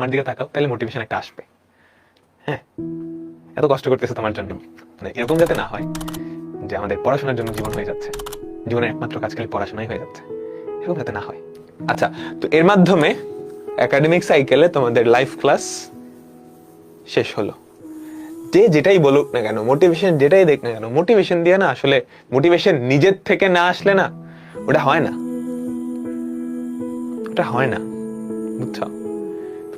মার দিকে তাকাও, তাহলে মোটিভেশন একটা আসবে। হ্যাঁ এত কষ্ট করতেছে তোমার জন্য। মানে এরকম যাতে না হয় যে আমাদের পড়াশোনার জন্য জীবন হয়ে যাচ্ছে। জীবনের একমাত্র কাজ খালি পড়াশোনাই হয়ে যাচ্ছে। এরকম যাতে না হয়। আচ্ছা তো এর মাধ্যমে একাডেমিক সাইকেলে তোমাদের লাইফ ক্লাস শেষ হলো। যে যেটাই বলুক না কেন মোটিভেশন যেটাই দেখ না কেন মোটিভেশন দিয়ে না আসলে মোটিভেশন নিজের থেকে না আসলে না, ওটা হয় না। ওটা হয় না, বুঝছ?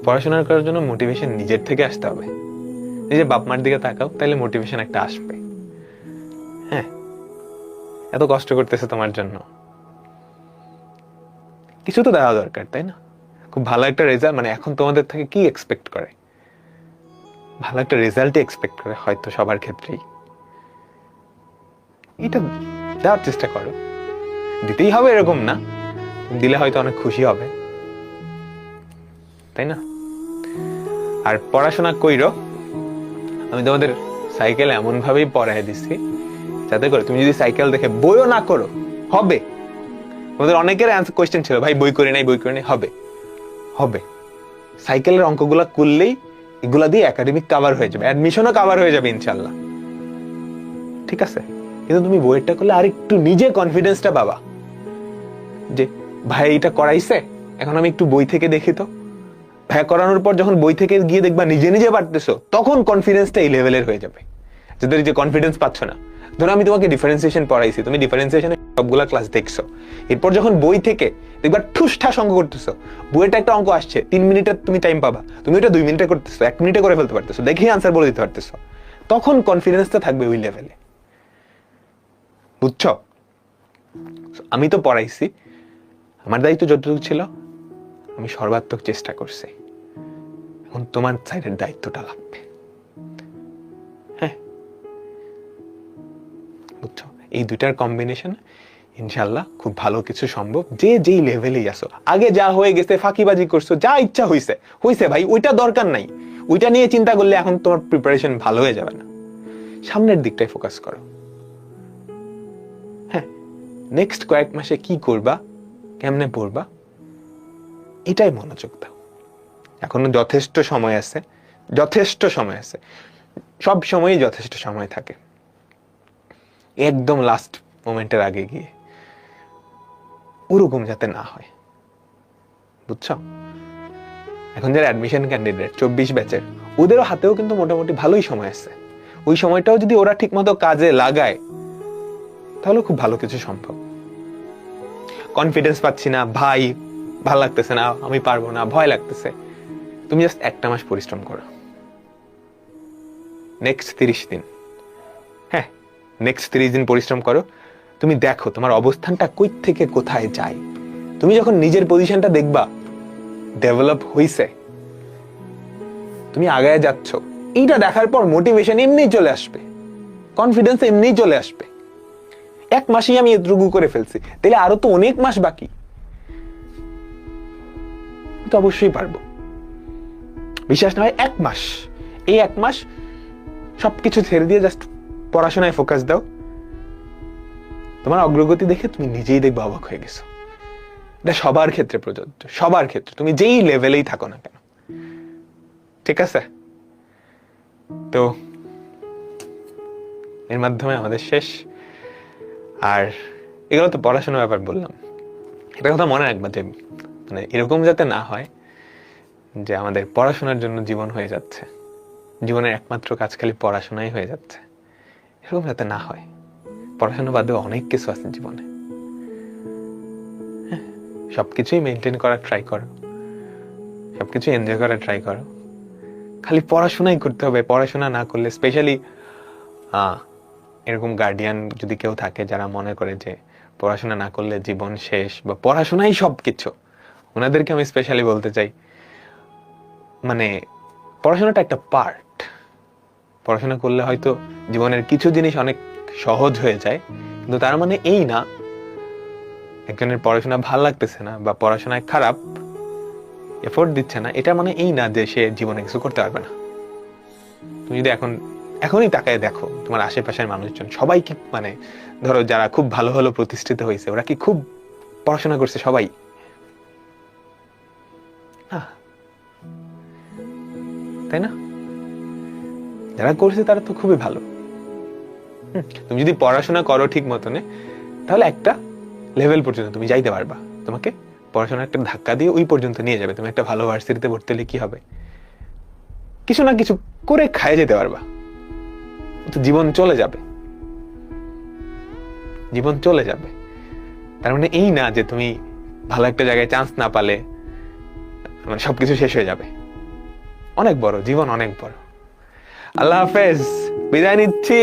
পড়াশোনা করার জন্য মোটিভেশন নিজের থেকে আসতে হবে। নিজের বাপ মার দিকে তাকাও তাহলে মোটিভেশন একটা আসবে। হ্যাঁ এত কষ্ট করতেছে তোমার জন্য। কিছু তো দেওয়া দরকার, তাই না? খুব ভালো একটা রেজাল্ট মানে এখন তোমাদের থেকে কি এক্সপেক্ট করে? ভালো একটা রেজাল্টই এক্সপেক্ট করে, হয়তো সবার ক্ষেত্রেই। এটা দেওয়ার চেষ্টা করো। দিতেই হবে এরকম না, দিলে হয়তো অনেক খুশি হবে। তাই না? আর পড়াশোনা কইরো, আমি তোমাদের সাইকেল এমন ভাবেই পড়াই দিচ্ছি যাতে করে তুমি যদি সাইকেল দেখে বইও না করো, হবে। তোমাদের অনেকের অ্যান্সার কোয়েশ্চেন ছিল, ভাই, বই করে নাই, বই করে নাই হবে। হবে। সাইকেলের অঙ্কগুলা করলেই এগুলা দিয়ে একাডেমিক কাভার হয়ে যাবে অ্যাডমিশনও কাভার হয়ে যাবে ইনশাল্লাহ ঠিক আছে? কিন্তু তুমি বইয়েরটা করলে আর একটু নিজে কনফিডেন্সটা পাবা। যে, ভাই, এটা করাইছে, এখন আমি একটু বই থেকে দেখি তো। ভাই করানোর পর যখন বই থেকে গিয়ে দেখবা নিজে নিজে পারতেছো তখন কনফিডেন্সটা এই লেভেলের হয়ে যাবে। যাদের যে কনফিডেন্স পাচ্ছ না। ধরো আমি তোমাকে ডিফারেন্সিয়েশন পড়াইছি, তুমি ডিফারেন্সিয়েশনের সবগুলা ক্লাস দেখছ। এরপর যখন বই থেকে দেখবা ঠুস ঠাস অঙ্ক করতেছো বইয়েটা একটা অঙ্ক আসছে, তিন মিনিটের তুমি টাইম পাবা। তুমি ওটা দুই মিনিটে করতেছো, এক মিনিটে করে ফেলতে পারতেছো দেখেই আনসার বলে দিতে পারতেছো। তখন কনফিডেন্সটা থাকবে ওই লেভেলে বুঝছ? আমি তো পড়াইছি, আমার দায়িত্ব যতটুকু ছিল, আমি সর্বাত্মক চেষ্টা করছি। এখন তোমার সাইডের দায়িত্বটা লাগবে। হ্যাঁ। এই দুইটার কম্বিনেশন ইনশাল্লাহ খুব ভালো কিছু সম্ভব। যে যেই লেভেলেই আসো। আগে যা হয়ে গেছে, ফাঁকিবাজি করছ, যা ইচ্ছা হইছে। হইছে ভাই, ওইটা দরকার নাই। ওইটা নিয়ে চিন্তা করলে এখন তোমার প্রিপারেশন ভালো হয়ে যাবে না। সামনের দিকটাই ফোকাস করো। হ্যাঁ। নেক্সট কয়েক মাসে কি করবা? কেমনে পড়বা? এটাই মনোযোগ দাও। এখনও যথেষ্ট সময় আছে। যথেষ্ট সময় আছে। সব সময়ই যথেষ্ট সময় থাকে। একদম লাস্ট মোমেন্টের আগে গিয়ে। ওরকম যাতে না হয়। বুঝছ? এখন যারা অ্যাডমিশন ক্যান্ডিডেট চব্বিশ ব্যাচের ওদেরও হাতেও কিন্তু মোটামুটি ভালোই সময় আছে। ওই সময়টাও যদি ওরা ঠিকমতো কাজে লাগায়, তাহলে খুব ভালো কিছু সম্ভব। কনফিডেন্স পাচ্ছি না, ভাই, ভালো লাগতেছে না, আমি পারব না, ভয় লাগতেছে। তুমি জাস্ট একটা মাস পরিশ্রম করো। নেক্সট তিরিশ দিন। হ্যাঁ নেক্সট তিরিশ দিন পরিশ্রম করো। তুমি দেখো তোমার অবস্থানটা কই থেকে কোথায় যায়। তুমি যখন নিজের পজিশনটা দেখবা ডেভেলপ হইছে। তুমি আগায় যাচ্ছ। এইটা দেখার পর মোটিভেশন এমনি চলে আসবে। কনফিডেন্স এমনি চলে আসবে। এক মাসেই আমি এতটুকু করে ফেলছি। তাহলে আরও তো অনেক মাস বাকি। তো অবশ্যই পারব। বিশ্বাস না হয় এক মাস। এই এক মাস সবকিছু ছেড়ে দিয়ে জাস্ট পড়াশোনায় ফোকাস দাও। তোমার অগ্রগতি দেখে তুমি নিজেই দেখবে অবাক হয়ে গেছো। এটা সবার ক্ষেত্রে প্রযোজ্য, সবার ক্ষেত্রে। তুমি যেই লেভেলেই থাকো না কেন। ঠিক আছে? তো এর মাধ্যমে আমাদের শেষ। আর এগুলো তো পড়াশোনার ব্যাপার বললাম। এটা কথা মনে রাখবা যে মানে এরকম যাতে না হয় যে আমাদের পড়াশোনার জন্য জীবন হয়ে যাচ্ছে। জীবনের একমাত্র কাজ খালি পড়াশোনাই হয়ে যাচ্ছে। এরকম যাতে না হয়। পড়াশোনা বাদেও অনেক কিছু আছে জীবনে। হ্যাঁ, সবকিছুই মেনটেন করার ট্রাই করো। সবকিছু এনজয় করার ট্রাই করো। খালি পড়াশোনাই করতে হবে। পড়াশোনা না করলে স্পেশালি এরকম গার্ডিয়ান যদি কেউ থাকে যারা মনে করে যে পড়াশোনা না করলে জীবন শেষ বা পড়াশোনাই সব কিছু ওনাদেরকে আমি স্পেশালি বলতে চাই মানে পড়াশোনাটা একটা পার্ট পড়াশোনা করলে হয়তো জীবনের কিছু জিনিস অনেক সহজ হয়ে যায়, কিন্তু তার মানে এই না, একজনের পড়াশোনা ভালো লাগতেছে না বা পড়াশোনায় খারাপ এফোর্ট দিচ্ছে না, এটা মানে এই না যে সে জীবনে কিছু করতে পারবে না। তুমি যদি এখন, এখনই তাকায় দেখো তোমার আশেপাশের মানুষজন, সবাই কি মানে ধরো যারা খুব ভালো ভালো প্রতিষ্ঠিত হয়েছে, ওরা কি খুব পড়াশোনা করছে সবাই? তাই না? যারা করছে তারা তো খুবই ভালো। তুমি যদি পড়াশোনা করো ঠিক মতনে, তাহলে একটা লেভেল পর্যন্ত তুমি যাইতে পারবা। তোমাকে পড়াশোনা একটা ধাক্কা দিয়ে ওই পর্যন্ত নিয়ে যাবে। তুমি একটা ভালো ভার্সিটিতে ভর্তি হলে কি হবে? কিছু না কিছু করে খায় যেতে পারবা। তো জীবন চলে যাবে। জীবন চলে যাবে। তার মানে এই না যে তুমি ভালো একটা জায়গায় চান্স না পালে মানে সবকিছু শেষ হয়ে যাবে। অনেক বড় জীবন অনেক বড়। আল্লাহ হাফেজ বিদায় নিচ্ছি।